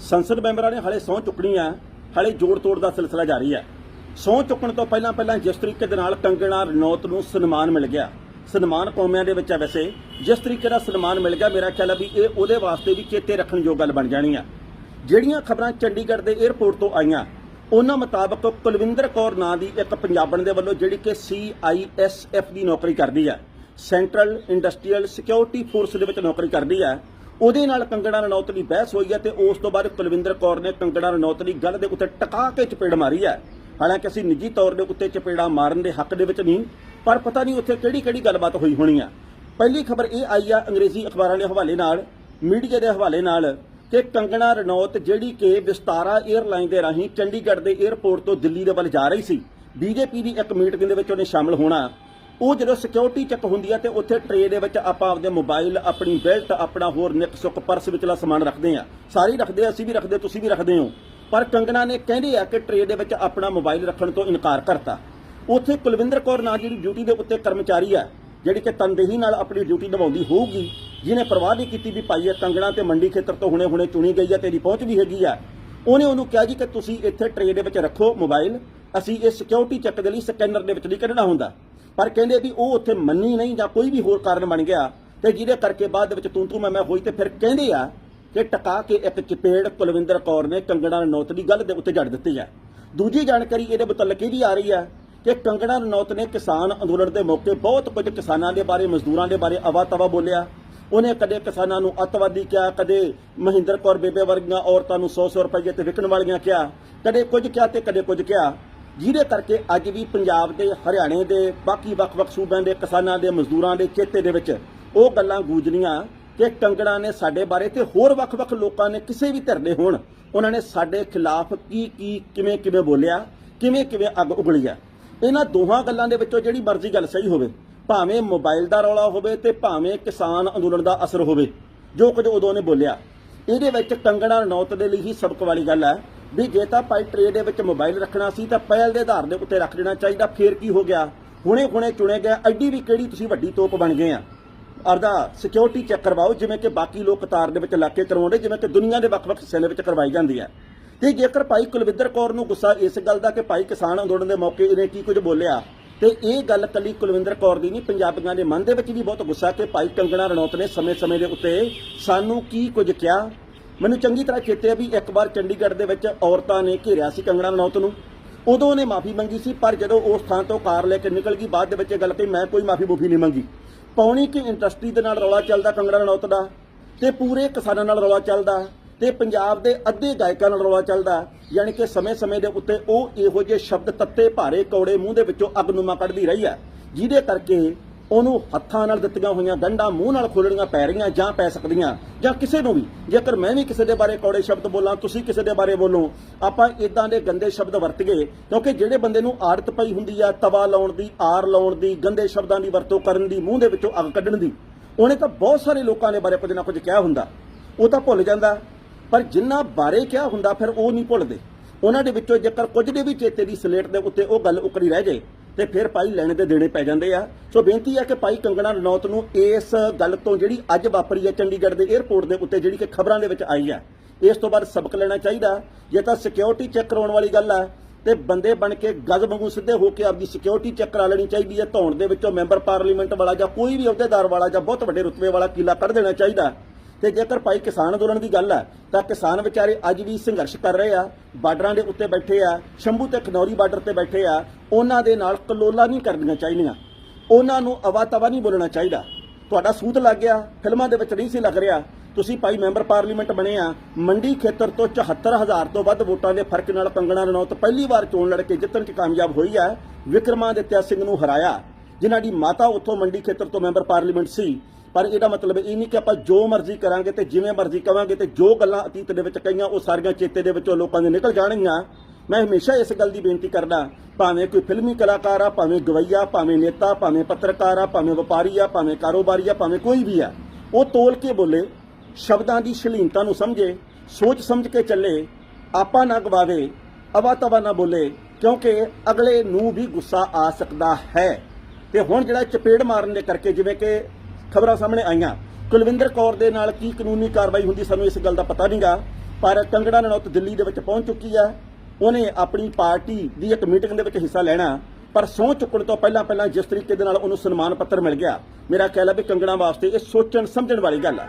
ਸੰਸਦ ਮੈਂਬਰਾਂ ਨੇ ਹਾਲੇ ਸਹੁੰ ਚੁੱਕਣੀ ਆ, ਹਾਲੇ ਜੋੜ ਤੋੜ ਦਾ ਸਿਲਸਿਲਾ ਜਾਰੀ ਹੈ ਸਹੁੰ ਚੁੱਕਣ ਤੋਂ ਪਹਿਲਾਂ ਪਹਿਲਾਂ ਜਿਸ ਤਰੀਕੇ ਦੇ ਨਾਲ ਕੰਗਣਾ, ਰਣੌਤ ਨੂੰ ਸਨਮਾਨ ਮਿਲ ਗਿਆ। ਸਨਮਾਨ ਕੌਮਿਆਂ ਦੇ ਵਿੱਚ ਹੈ ਵੈਸੇ। ਜਿਸ ਤਰੀਕੇ ਦਾ ਸਨਮਾਨ ਮਿਲ ਗਿਆ, ਮੇਰਾ ਖਿਆਲ ਹੈ ਵੀ ਇਹ ਉਹਦੇ ਵਾਸਤੇ ਵੀ ਚੇਤੇ ਰੱਖਣ ਯੋਗ ਗੱਲ ਬਣ ਜਾਣੀ ਆ। ਜਿਹੜੀਆਂ ਖਬਰਾਂ ਚੰਡੀਗੜ੍ਹ ਦੇ 에ਅਰਪੋਰਟ ਤੋਂ ਆਈਆਂ, ਉਹਨਾਂ ਮੁਤਾਬਕ ਕੁਲਵਿੰਦਰ ਕੌਰ ਨਾਂ ਦੀ ਇੱਕ ਪੰਜਾਬਣ ਦੇ ਵੱਲੋਂ ਜਿਹੜੀ ਕਿ CISF ਦੀ ਨੌਕਰੀ ਕਰਦੀ ਹੈ ਸੈਂਟਰਲ ਇੰਡਸਟਰੀਅਲ ਸਿਕਿਉਰਿਟੀ ਫੋਰਸ ਦੇ ਵਿੱਚ ਨੌਕਰੀ ਕਰਦੀ ਹੈ ਉਹਦੇ ਨਾਲ ਕੰਗਣਾ ਰਣੌਤ ਦੀ ਬਹਿਸ ਹੋਈ ਹੈ ਤੇ ਉਸ ਤੋਂ ਬਾਅਦ ਕੁਲਵਿੰਦਰ ਕੌਰ ਨੇ ਕੰਗਣਾ ਰਣੌਤ ਦੀ ਗੱਲ ਦੇ ਉੱਤੇ ਟਕਾ ਕੇ ਚਪੇੜ ਮਾਰੀ ਹੈ। ਹਾਲਾਂਕਿ ਅਸੀਂ ਨਿੱਜੀ ਤੌਰ ਦੇ ਉੱਤੇ ਚਪੇੜਾ ਮਾਰਨ ਦੇ ਹੱਕ ਦੇ ਵਿੱਚ ਨਹੀਂ, ਪਰ ਪਤਾ ਨਹੀਂ ਉੱਥੇ ਕਿਹੜੀ ਕਿਹੜੀ ਗੱਲਬਾਤ ਹੋਈ ਹੋਣੀ ਆ। ਪਹਿਲੀ ਖਬਰ ਇਹ ਆਈ ਆ ਅੰਗਰੇਜ਼ੀ ਅਖਬਾਰਾਂ ਦੇ ਹਵਾਲੇ ਨਾਲ, ਮੀਡੀਆ ਦੇ ਹਵਾਲੇ ਨਾਲ ਕਿ ਕੰਗਣਾ ਰਣੌਤ ਜਿਹੜੀ ਕਿ ਵਿਸਤਾਰਾ 에ਅਰਲਾਈਨ ਦੇ ਰਾਹੀਂ ਚੰਡੀਗੜ੍ਹ ਦੇ 에ਅਰਪੋਰਟ ਤੋਂ ਦਿੱਲੀ ਦੇ ਵੱਲ ਜਾ ਰਹੀ ਸੀ, ਬੀਜੇਪੀ ਦੀ ਇੱਕ ਮੀਟਿੰਗ ਦੇ ਵਿੱਚ ਉਹਨੇ ਸ਼ਾਮਲ ਹੋਣਾ। ਉਹ ਜਦੋਂ ਸਿਕਿਉਰਿਟੀ ਚੈੱਕ ਹੁੰਦੀ ਆ ਤੇ ਉੱਥੇ ਟਰੇ ਦੇ ਵਿੱਚ ਆਪਾਂ ਆਪਦੇ ਮੋਬਾਈਲ ਆਪਣੀ ਬੈਲਟ ਆਪਣਾ ਹੋਰ ਨਿੱਕ ਸੁੱਕ ਪਰਸ ਵਿਚਲਾ ਸਮਾਨ ਰੱਖਦੇ ਆ। ਸਾਰੇ ਰੱਖਦੇ ਆ, ਅਸੀਂ ਵੀ ਰੱਖਦੇ, ਤੁਸੀਂ ਵੀ ਰੱਖਦੇ ਹੋ। ਪਰ ਕੰਗਣਾ ਨੇ ਕਹਿੰਦੇ ਆ ਕਿ ਟਰੇ ਦੇ ਵਿੱਚ ਆਪਣਾ ਮੋਬਾਈਲ ਰੱਖਣ ਤੋਂ ਇਨਕਾਰ ਕਰਤਾ। ਉੱਥੇ ਕੁਲਵਿੰਦਰ ਕੌਰ ਨਾਂ ਜਿਹੜੀ ਡਿਊਟੀ ਦੇ ਉੱਤੇ ਕਰਮਚਾਰੀ ਆ, ਜਿਹੜੀ ਕਿ ਤਨਦੇਹੀ ਨਾਲ ਆਪਣੀ ਡਿਊਟੀ ਨਿਭਾਉਂਦੀ ਹੋਊਗੀ, ਜਿਹਨੇ ਪਰਵਾਹ ਨਹੀਂ ਕੀਤੀ ਵੀ ਭਾਈ ਇਹ ਕੰਗਣਾ ਤੇ ਮੰਡੀ ਖੇਤਰ ਤੋਂ ਹੁਣੇ ਹੁਣੇ ਚੁਣੀ ਗਈ ਆ, ਤੇਰੀ ਪਹੁੰਚ ਵੀ ਹੈਗੀ ਆ। ਉਹਨੇ ਉਹਨੂੰ ਕਿਹਾ ਜੀ ਕਿ ਤੁਸੀਂ ਇੱਥੇ ਟਰੇ ਦੇ ਵਿੱਚ ਰੱਖੋ ਮੋਬਾਈਲ ਅਸੀਂ ਇਹ ਸਿਕਿਉਰਿਟੀ ਚੈੱਕ ਦੇ ਲਈ ਸਕੈਨਰ ਦੇ ਵਿੱਚ ਨਹੀਂ ਕੱਢਣਾ ਹੁੰਦਾ। ਪਰ ਕਹਿੰਦੇ ਵੀ ਉਹ ਉੱਥੇ ਮੰਨੀ ਨਹੀਂ ਜਾਂ ਕੋਈ ਵੀ ਹੋਰ ਕਾਰਨ ਬਣ ਗਿਆ ਤੇ ਜਿਹਦੇ ਕਰਕੇ ਬਾਅਦ ਦੇ ਵਿੱਚ ਤੂੰ ਤੂੰ ਮੈਂ ਮੈਂ ਹੋਈ ਤੇ ਫਿਰ ਕਹਿੰਦੇ ਆ ਕਿ ਟਕਾ ਕੇ ਇੱਕ ਚਪੇੜ ਕੁਲਵਿੰਦਰ ਕੌਰ ਨੇ ਕੰਗਣਾ ਰਣੌਤ ਦੀ ਗੱਲ ਦੇ ਉੱਤੇ ਜੜ ਦਿੱਤੀ ਹੈ ਦੂਜੀ ਜਾਣਕਾਰੀ ਇਹਦੇ ਮੁਤਲਕ ਇਹ ਵੀ ਆ ਰਹੀ ਹੈ ਕਿ ਕੰਗਣਾ ਰਣੌਤ ਨੇ ਕਿਸਾਨ ਅੰਦੋਲਨ ਦੇ ਮੌਕੇ ਬਹੁਤ ਕੁਝ ਕਿਸਾਨਾਂ ਦੇ ਬਾਰੇ, ਮਜ਼ਦੂਰਾਂ ਦੇ ਬਾਰੇ ਅਵਾ ਤਵਾ ਬੋਲਿਆ। ਉਹਨੇ ਕਦੇ ਕਿਸਾਨਾਂ ਨੂੰ ਅੱਤਵਾਦੀ ਕਿਹਾ, ਕਦੇ ਮਹਿੰਦਰ ਕੌਰ ਬੇਬੇ ਵਰਗੀਆਂ ਔਰਤਾਂ ਨੂੰ 100-100 ਰੁਪਏ ਤੇ ਵਿਕਣ ਵਾਲੀਆਂ ਕਿਹਾ। ਕਦੇ ਕੁਝ ਕਿਹਾ ਤੇ ਕਦੇ ਕੁਝ ਕਿਹਾ। ਜਿਹਦੇ ਕਰਕੇ ਅੱਜ ਵੀ ਪੰਜਾਬ ਦੇ, ਹਰਿਆਣੇ ਦੇ, ਬਾਕੀ ਵੱਖ-ਵੱਖ ਸੂਬਿਆਂ ਦੇ ਕਿਸਾਨਾਂ ਦੇ, ਮਜ਼ਦੂਰਾਂ ਦੇ ਚੇਤੇ ਦੇ ਵਿੱਚ ਉਹ ਗੱਲਾਂ ਗੂੰਜਣੀਆਂ ਕਿ ਕੰਗਣਾ ਨੇ ਸਾਡੇ ਬਾਰੇ ਤੇ ਹੋਰ ਵੱਖ-ਵੱਖ ਲੋਕਾਂ ਨੇ ਕਿਸੇ ਵੀ ਧਿਰ ਦੇ ਹੋਣ, ਉਹਨਾਂ ਨੇ ਸਾਡੇ ਖਿਲਾਫ ਕੀ ਕੀ, ਕਿਵੇਂ ਕਿਵੇਂ ਬੋਲਿਆ, ਕਿਵੇਂ ਕਿਵੇਂ ਅੱਗ ਉਗਲੀ ਆ ਇਹਨਾਂ ਦੋਹਾਂ ਗੱਲਾਂ ਦੇ ਵਿੱਚੋਂ ਜਿਹੜੀ ਮਰਜ਼ੀ ਗੱਲ ਸਹੀ ਹੋਵੇ, ਭਾਵੇਂ ਮੋਬਾਈਲ ਦਾ ਰੌਲਾ ਹੋਵੇ ਤੇ ਭਾਵੇਂ ਕਿਸਾਨ ਅੰਦੋਲਨ ਦਾ ਅਸਰ ਹੋਵੇ, ਜੋ ਕੁਝ ਉਦੋਂ ਨੇ ਬੋਲਿਆ। ਇਹਦੇ ਵਿੱਚ ਕੰਗਣਾ ਰਣੌਤ ਦੇ ਲਈ ਹੀ ਸਬਕ ਵਾਲੀ ਗੱਲ ਹੈ। ਵੀ ਜੇ ਤਾਂ ਭਾਈ ਟਰੇ ਦੇ ਵਿੱਚ ਮੋਬਾਈਲ ਰੱਖਣਾ ਸੀ ਤਾਂ ਪਹਿਲ ਦੇ ਆਧਾਰ ਦੇ ਉੱਤੇ ਰੱਖ ਦੇਣਾ ਚਾਹੀਦਾ, ਫੇਰ ਕੀ ਹੋ ਗਿਆ? ਹੁਣੇ ਹੁਣੇ ਚੁਣੇ ਗਏ, ਐਡੀ ਵੀ ਕਿਹੜੀ ਤੁਸੀਂ ਵੱਡੀ ਤੋਪ ਬਣ ਗਏ ਆ? ਅਰਦਾ ਸਿਕਿਉਰਿਟੀ ਚੈੱਕ ਕਰਵਾਓ, ਜਿਵੇਂ ਕਿ ਬਾਕੀ ਲੋਕ ਕਤਾਰ ਦੇ ਵਿੱਚ ਇਲਾਕੇ ਕਰਵਾਉਂਦੇ ਜਿਵੇਂ ਕਿ ਦੁਨੀਆ ਦੇ ਵੱਖ-ਵੱਖ ਹਿੱਸਿਆਂ ਦੇ ਵਿੱਚ ਕਰਵਾਈ ਜਾਂਦੀ ਹੈ। ਤੇ ਜੇਕਰ ਭਾਈ ਕੁਲਵਿੰਦਰ ਕੌਰ ਨੂੰ ਗੁੱਸਾ ਇਸ ਗੱਲ ਦਾ ਕਿ ਭਾਈ ਕਿਸਾਨ ਅੰਦੋਲਨ ਦੇ ਮੌਕੇ ਇਹਨੇ ਕੀ ਕੁਝ ਬੋਲਿਆ, ਤੇ ਇਹ ਗੱਲ ਕੱਲੀ ਕੁਲਵਿੰਦਰ ਕੌਰ ਦੀ ਨਹੀਂ, ਪੰਜਾਬੀਆਂ ਦੇ ਮਨ ਦੇ ਵਿੱਚ ਵੀ ਬਹੁਤ ਗੁੱਸਾ ਕਿ ਭਾਈ ਕੰਗਣਾ ਰਣੌਤ ਨੇ ਸਮੇਂ-ਸਮੇਂ ਦੇ ਉੱਤੇ ਸਾਨੂੰ ਕੀ ਕੁਝ ਕਿਹਾ ਮੈਨੂੰ ਚੰਗੀ ਤਰ੍ਹਾਂ ਚੇਤੇ ਹੈ ਵੀ ਇੱਕ ਵਾਰ ਚੰਡੀਗੜ੍ਹ ਦੇ ਵਿੱਚ ਔਰਤਾਂ ਨੇ ਘੇਰਿਆ ਸੀ ਕੰਗਣਾ ਰਣੌਤ ਨੂੰ। ਉਦੋਂ ਉਹਨੇ ਮਾਫੀ ਮੰਗੀ ਸੀ, ਪਰ ਜਦੋਂ ਉਸ ਥਾਂ ਤੋਂ ਕਾਰ ਲੈ ਕੇ ਨਿਕਲ ਗਈ, ਬਾਅਦ ਦੇ ਵਿੱਚ ਇਹ ਗੱਲ ਕਹੀ ਮੈਂ ਕੋਈ ਮਾਫੀ ਮੁਫੀ ਨਹੀਂ ਮੰਗੀ। ਪੌਣੀ ਕਿ ਇੰਡਸਟਰੀ ਦੇ ਨਾਲ ਰੌਲਾ ਚੱਲਦਾ ਕੰਗਣਾ ਰਣੌਤ ਦਾ ਤੇ ਪੂਰੇ ਕਿਸਾਨਾਂ ਨਾਲ ਰੌਲਾ ਚੱਲਦਾ ਤੇ ਪੰਜਾਬ ਦੇ ਅੱਧੇ ਗਾਇਕਾਂ ਨਾਲ ਰੌਲਾ ਚੱਲਦਾ, ਯਾਨੀ ਕਿ ਸਮੇਂ-ਸਮੇਂ ਦੇ ਉੱਤੇ ਉਹ ਇਹੋ ਜਿਹੇ ਸ਼ਬਦ ਤੱਤੇ, ਭਾਰੇ ਕੌੜੇ ਮੂੰਹ ਦੇ ਵਿੱਚੋਂ ਅਗਨੁਮਾ ਕੱਢਦੀ ਰਹੀ ਹੈ, ਜਿਹਦੇ ਕਰਕੇ ਉਹਨੂੰ ਹੱਥਾਂ ਨਾਲ ਦਿੱਤੀਆਂ ਹੋਈਆਂ ਗੰਢਾਂ ਮੂੰਹ ਨਾਲ ਖੋਲਣੀਆਂ ਪੈ ਰਹੀਆਂ ਜਾਂ ਪੈ ਸਕਦੀਆਂ ਜਾਂ ਕਿਸੇ ਨੂੰ ਵੀ। ਜੇਕਰ ਮੈਂ ਵੀ ਕਿਸੇ ਦੇ ਬਾਰੇ ਕੌੜੇ ਸ਼ਬਦ ਬੋਲਾਂ, ਤੁਸੀਂ ਕਿਸੇ ਦੇ ਬਾਰੇ ਬੋਲੋ, ਆਪਾਂ ਇਦਾਂ ਦੇ ਗੰਦੇ ਸ਼ਬਦ ਵਰਤੀਏ, ਕਿਉਂਕਿ ਜਿਹੜੇ ਬੰਦੇ ਨੂੰ ਆਦਤ ਪਈ ਹੁੰਦੀ ਆ ਤਵਾ ਲਾਉਣ ਦੀ, ਆਰ ਲਾਉਣ ਦੀ, ਗੰਦੇ ਸ਼ਬਦਾਂ ਦੀ ਵਰਤੋਂ ਕਰਨ ਦੀ, ਮੂੰਹ ਦੇ ਵਿੱਚੋਂ ਅੱਗ ਕੱਢਣ ਦੀ, ਉਹਨੇ ਤਾਂ ਬਹੁਤ ਸਾਰੇ ਲੋਕਾਂ ਦੇ ਬਾਰੇ ਕੁਝ ਨਾ ਕੁਝ ਕਿਹਾ ਹੁੰਦਾ। ਉਹ ਤਾਂ ਭੁੱਲ ਜਾਂਦਾ। ਪਰ ਜਿੰਨਾ ਬਾਰੇ ਕਿਹਾ ਹੁੰਦਾ, ਫਿਰ ਉਹ ਨਹੀਂ ਭੁੱਲਦੇ। ਉਹਨਾਂ ਦੇ ਵਿੱਚੋਂ ਜੇਕਰ ਕੁਝ ਦੇ ਵੀ ਚੇਤੇ ਦੀ ਸਲੇਟ ਦੇ ਉੱਤੇ ਉਹ ਗੱਲ ਉਕਰੀ ਰਹਿ ਜਾਏ ਤੇ ਫਿਰ ਭਾਈ ਲੈਣੇ ਤੇ ਦੇਣੇ ਪੈ ਜਾਂਦੇ ਆ। ਸੋ ਬੇਨਤੀ ਹੈ ਕਿ ਭਾਈ ਕੰਗਣਾ ਰਣੌਤ ਨੂੰ ਇਸ ਗੱਲ ਤੋਂ ਜਿਹੜੀ ਅੱਜ ਵਾਪਰੀ ਹੈ ਚੰਡੀਗੜ੍ਹ ਦੇ 에ਅਰਪੋਰਟ ਦੇ ਉੱਤੇ ਜਿਹੜੀ ਕਿ ਖਬਰਾਂ ਦੇ ਵਿੱਚ ਆਈ ਹੈ, ਇਸ ਤੋਂ ਬਾਅਦ ਸਬਕ ਲੈਣਾ ਚਾਹੀਦਾ। ਜੇ ਤਾਂ ਸਿਕਿਉਰਿਟੀ ਚੈੱਕ ਕਰਾਉਣ ਵਾਲੀ ਗੱਲ ਆ, ਤੇ ਬੰਦੇ ਬਣ ਕੇ ਗਜ਼ ਵਾਂਗੂ ਸਿੱਧੇ ਹੋ ਕੇ ਆਪਦੀ ਸਿਕਿਉਰਿਟੀ ਚੈੱਕ ਕਰਾ ਲੈਣੀ ਚਾਹੀਦੀ ਹੈ। ਧੌਣ ਦੇ ਵਿੱਚੋਂ ਮੈਂਬਰ ਪਾਰਲੀਮੈਂਟ ਵਾਲਾ ਜਾਂ ਕੋਈ ਵੀ ਅਹੁਦੇਦਾਰ ਵਾਲਾ ਜਾਂ ਬਹੁਤ ਵੱਡੇ ਰੁਤਬੇ ਵਾਲਾ ਕਿਲਾ ਕੱਢ ਦੇਣਾ ਚਾਹੀਦਾ। ਤੇ ਜੇਕਰ ਭਾਈ ਕਿਸਾਨ ਅੰਦੋਲਨ ਦੀ ਗੱਲ ਹੈ, ਤਾਂ ਕਿਸਾਨ ਵਿਚਾਰੇ ਅੱਜ ਵੀ ਸੰਘਰਸ਼ ਕਰ ਰਹੇ ਆ, ਬਾਰਡਰਾਂ ਦੇ ਉੱਤੇ ਬੈਠੇ ਆ, ਸ਼ੰਭੂ ਤੇ ਖਨੌਰੀ ਬਾਰਡਰ ਤੇ ਬੈਠੇ ਆ, ਉਹਨਾਂ ਦੇ ਨਾਲ ਕਲੋਲਾ ਨਹੀਂ ਕਰਨੀਆਂ ਚਾਹੀਦੀਆਂ। ਉਹਨਾਂ ਨੂੰ ਅਵਾ-ਤਵਾ ਨਹੀਂ ਬੋਲਣਾ ਚਾਹੀਦਾ। ਤੁਹਾਡਾ ਸੂਤ ਲੱਗ ਗਿਆ, ਫਿਲਮਾਂ ਦੇ ਵਿੱਚ ਨਹੀਂ ਸੀ ਲੱਗ ਰਿਹਾ। ਤੁਸੀਂ ਭਾਈ ਮੈਂਬਰ ਪਾਰਲੀਮੈਂਟ ਬਣੇ ਆ, ਮੰਡੀ ਖੇਤਰ ਤੋਂ 74000 ਤੋਂ ਵੱਧ ਵੋਟਾਂ ਦੇ ਫ਼ਰਕ ਨਾਲ ਕੰਗਣਾ ਰਣੌਤ ਪਹਿਲੀ ਵਾਰ ਚੋਣ ਲੜ ਕੇ ਜਿੱਤਣ 'ਚ ਕਾਮਯਾਬ ਹੋਈ ਹੈ ਵਿਕਰਮਾਦਿੱਤਿਆ ਸਿੰਘ ਨੂੰ ਹਰਾਇਆ। ਜਿਨ੍ਹਾਂ ਦੀ ਮਾਤਾ ਉੱਥੋਂ ਮੰਡੀ ਖੇਤਰ ਤੋਂ ਮੈਂਬਰ ਪਾਰਲੀਮੈਂਟ ਸੀ। ਪਰ ਇਹਦਾ ਮਤਲਬ ਇਹ ਨਹੀਂ ਕਿ ਆਪਾਂ ਜੋ ਮਰਜ਼ੀ ਕਰਾਂਗੇ ਤੇ ਜਿਵੇਂ ਮਰਜ਼ੀ ਕਵਾਂਗੇ ਤੇ ਜੋ ਗੱਲਾਂ ਅਤੀਤ ਦੇ ਵਿੱਚ ਕਹੀਆਂ, ਉਹ ਸਾਰੀਆਂ ਚੇਤੇ ਦੇ ਵਿੱਚੋਂ ਲੋਕਾਂ ਦੇ ਨਿਕਲ ਜਾਣਗੀਆਂ। ਮੈਂ ਹਮੇਸ਼ਾ ਇਸ ਗੱਲ ਦੀ ਬੇਨਤੀ ਕਰਦਾ, ਭਾਵੇਂ ਕੋਈ ਫਿਲਮੀ ਕਲਾਕਾਰ ਆ, ਭਾਵੇਂ ਗਵਈਆ, ਭਾਵੇਂ ਨੇਤਾ, ਭਾਵੇਂ ਪੱਤਰਕਾਰ ਆ, ਭਾਵੇਂ ਵਪਾਰੀ ਆ, ਭਾਵੇਂ ਕਾਰੋਬਾਰੀ ਆ, ਭਾਵੇਂ ਕੋਈ ਵੀ ਆ, ਉਹ ਤੋਲ ਕੇ ਬੋਲੇ, ਸ਼ਬਦਾਂ ਦੀ ਸ਼ਲੀਨਤਾ ਨੂੰ ਸਮਝੇ, ਸੋਚ ਸਮਝ ਕੇ ਚੱਲੇ, ਆਪਾ ਨਾ ਗਵਾਵੇ, ਅਵਾ ਤਵਾ ਨਾ ਬੋਲੇ, ਕਿਉਂਕਿ ਅਗਲੇ ਨੂੰ ਵੀ ਗੁੱਸਾ ਆ ਸਕਦਾ ਹੈ। ਤੇ ਹੁਣ ਜਿਹੜਾ ਚਪੇੜ ਮਾਰਨ ਦੇ ਕਰਕੇ ਜਿਵੇਂ ਕਿ ਖਬਰਾਂ ਸਾਹਮਣੇ ਆਈਆਂ, ਕੁਲਵਿੰਦਰ ਕੌਰ ਦੇ ਨਾਲ ਕੀ ਕਾਨੂੰਨੀ ਕਾਰਵਾਈ ਹੁੰਦੀ ਸਾਨੂੰ ਇਸ ਗੱਲ ਦਾ ਪਤਾ ਨਹੀਂਗਾ, ਪਰ ਕੰਗਣਾ ਰਣੌਤ ਦਿੱਲੀ ਦੇ ਵਿੱਚ ਪਹੁੰਚ ਚੁੱਕੀ ਹੈ। ਉਹਨੇ ਆਪਣੀ ਪਾਰਟੀ ਦੀ ਇੱਕ ਮੀਟਿੰਗ ਦੇ ਵਿੱਚ ਹਿੱਸਾ ਲੈਣਾ, ਪਰ ਸਹੁੰ ਚੁੱਕਣ ਤੋਂ ਪਹਿਲਾਂ ਪਹਿਲਾਂ ਜਿਸ ਤਰੀਕੇ ਦੇ ਨਾਲ ਉਹਨੂੰ ਸਨਮਾਨ ਪੱਤਰ ਮਿਲ ਗਿਆ, ਮੇਰਾ ਖਿਆਲ ਹੈ ਵੀ ਕੰਗਣਾ ਵਾਸਤੇ ਇਹ ਸੋਚਣ, ਸਮਝਣ ਵਾਲੀ ਗੱਲ ਹੈ।